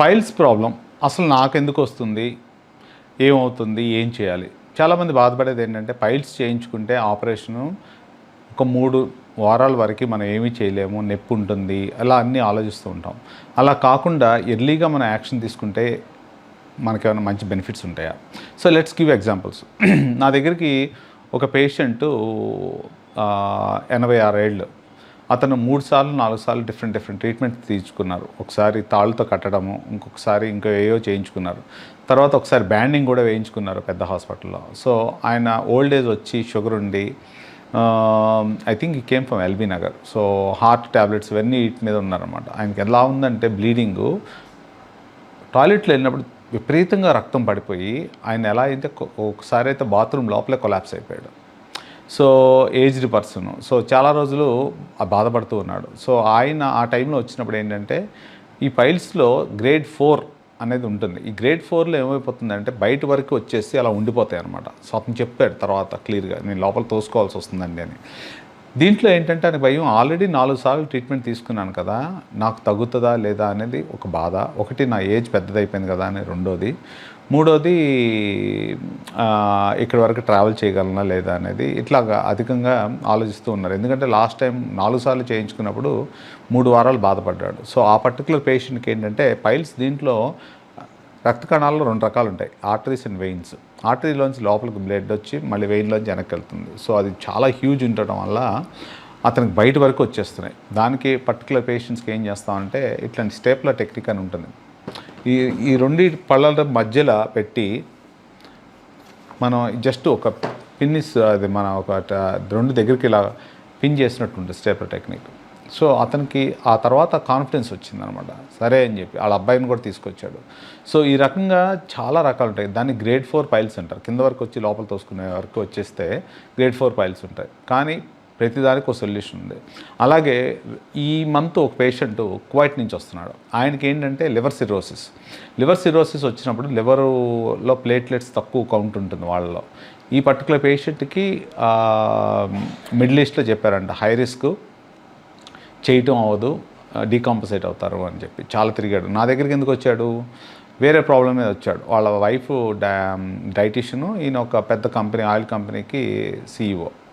Piles problem అసలు నాకెందుకు వస్తుంది? ఏమవుతుంది? ఏం చేయాలి? చాలామంది బాధపడేది ఏంటంటే పైల్స్ చేయించుకుంటే ఆపరేషను ఒక మూడు వారాల వరకు మనం ఏమీ చేయలేము నొప్పి ఉంటుంది అలా అన్నీ ఆలోచిస్తూ ఉంటాం. అలా కాకుండా ఎర్లీగా మనం యాక్షన్ తీసుకుంటే మనకేమైనా మంచి బెనిఫిట్స్ ఉంటాయా? సో లెట్స్ గివ్ ఎగ్జాంపుల్స్ నా దగ్గరికి ఒక పేషెంటు ఎనభై ఆరేళ్ళు అతను మూడు సార్లు నాలుగు సార్లు డిఫరెంట్ డిఫరెంట్ ట్రీట్మెంట్ తీసుకున్నారు. ఒకసారి తాళ్ళతో కట్టడము ఇంకొకసారి ఇంకా ఏయో చేయించుకున్నారు. తర్వాత ఒకసారి బ్యాండింగ్ కూడా వేయించుకున్నారు పెద్ద హాస్పిటల్లో. సో ఆయన ఓల్డ్ ఏజ్ వచ్చి షుగర్ ఉండి I think he came from LB Nagar so heart tablets ఇవన్నీ వీటి మీద ఉన్నారన్నమాట. ఆయనకి ఎలా ఉందంటే బ్లీడింగు టాయిలెట్లో వెళ్ళినప్పుడు విపరీతంగా రక్తం పడిపోయి ఆయన ఎలా అయితే ఒకసారి అయితే బాత్రూమ్ లోపలే కొలాప్స్ అయిపోయాడు. సో ఏజ్డ్ పర్సన్ సో చాలా రోజులు బాధపడుతూ ఉన్నాడు. సో ఆయన ఆ టైంలో వచ్చినప్పుడు ఏంటంటే ఈ ఫైల్స్లో గ్రేడ్ ఫోర్ అనేది ఉంటుంది. ఈ గ్రేడ్ ఫోర్లో ఏమైపోతుందంటే బయట వరకు వచ్చేసి అలా ఉండిపోతాయి అనమాట సో అతను చెప్పాడు తర్వాత క్లియర్గా నేను లోపల తోసుకోవాల్సి వస్తుందండి అని. దీంట్లో ఏంటంటే ఆయన భయం ఆల్రెడీ నాలుగు సార్లు ట్రీట్మెంట్ తీసుకున్నాను కదా నాకు తగ్గుతుందా లేదా అనేది ఒక బాధ. ఒకటి నా ఏజ్ పెద్దదైపోయింది కదా అని రెండోది. మూడోది ఇక్కడి వరకు ట్రావెల్ చేయగలనా లేదా అనేది ఇట్లాగా అధికంగా ఆలోచిస్తూ ఉన్నారు. ఎందుకంటే లాస్ట్ టైం నాలుగు సార్లు చేయించుకున్నప్పుడు మూడు వారాలు బాధపడ్డాడు. సో ఆ పర్టికులర్ పేషెంట్కి ఏంటంటే పైల్స్ దీంట్లో రక్త కణాల్లో రెండు రకాలు ఉంటాయి ఆర్టరీస్ అండ్ వెయిన్స్. ఆర్టరీలోంచి లోపలికి బ్లడ్ వచ్చి మళ్ళీ వెయిన్లోంచి వెనక్కి వెళ్తుంది సో అది చాలా హ్యూజ్ ఉండటం వల్ల అతనికి బయట వరకు వచ్చేస్తున్నాయి. దానికి పర్టికులర్ పేషెంట్స్కి ఏం చేస్తామంటే ఇట్లాంటి స్టేప్ల టెక్నిక్ అని ఉంటుంది. ఈ ఈ రెండు పళ్ళ మధ్యలో పెట్టి మనం జస్ట్ ఒక పిన్నిస్ అది మన ఒక రెండు దగ్గరికి ఇలా పిన్ చేసినట్టు ఉంటుంది స్టేప్ల టెక్నిక్. సో అతనికి ఆ తర్వాత కాన్ఫిడెన్స్ వచ్చిందనమాట. సరే అని చెప్పి వాళ్ళ అబ్బాయిని కూడా తీసుకొచ్చాడు. సో ఈ రకంగా చాలా రకాలు ఉంటాయి. దాన్ని గ్రేడ్ ఫోర్ పైల్స్ అంటారు. కింద వరకు వచ్చి లోపల తోసుకునే వరకు వచ్చేస్తే గ్రేడ్ ఫోర్ పైల్స్ ఉంటాయి. కానీ ప్రతిదానికి ఒక సొల్యూషన్ ఉంది. అలాగే ఈ మంత్ ఒక పేషెంట్ కువైట్ నుంచి వస్తున్నాడు. ఆయనకి ఏంటంటే లివర్ సిరోసిస్ లివర్ సిరోసిస్ వచ్చినప్పుడు లివర్లో ప్లేట్లెట్స్ తక్కువ కౌంట్ ఉంటుంది వాళ్ళలో. ఈ పర్టికులర్ పేషెంట్కి మిడిల్ ఈస్ట్లో చెప్పారంట హై రిస్క్ చేయటం అవ్వదు డీకాంపసేట్ అవుతారు అని చెప్పి చాలా తిరిగాడు. నా దగ్గరికి ఎందుకు వచ్చాడు? వేరే ప్రాబ్లం మీద వచ్చాడు. వాళ్ళ వైఫ్ డై డైటిషియను ఈయన ఒక పెద్ద కంపెనీ ఆయిల్ కంపెనీకి సీఈఓ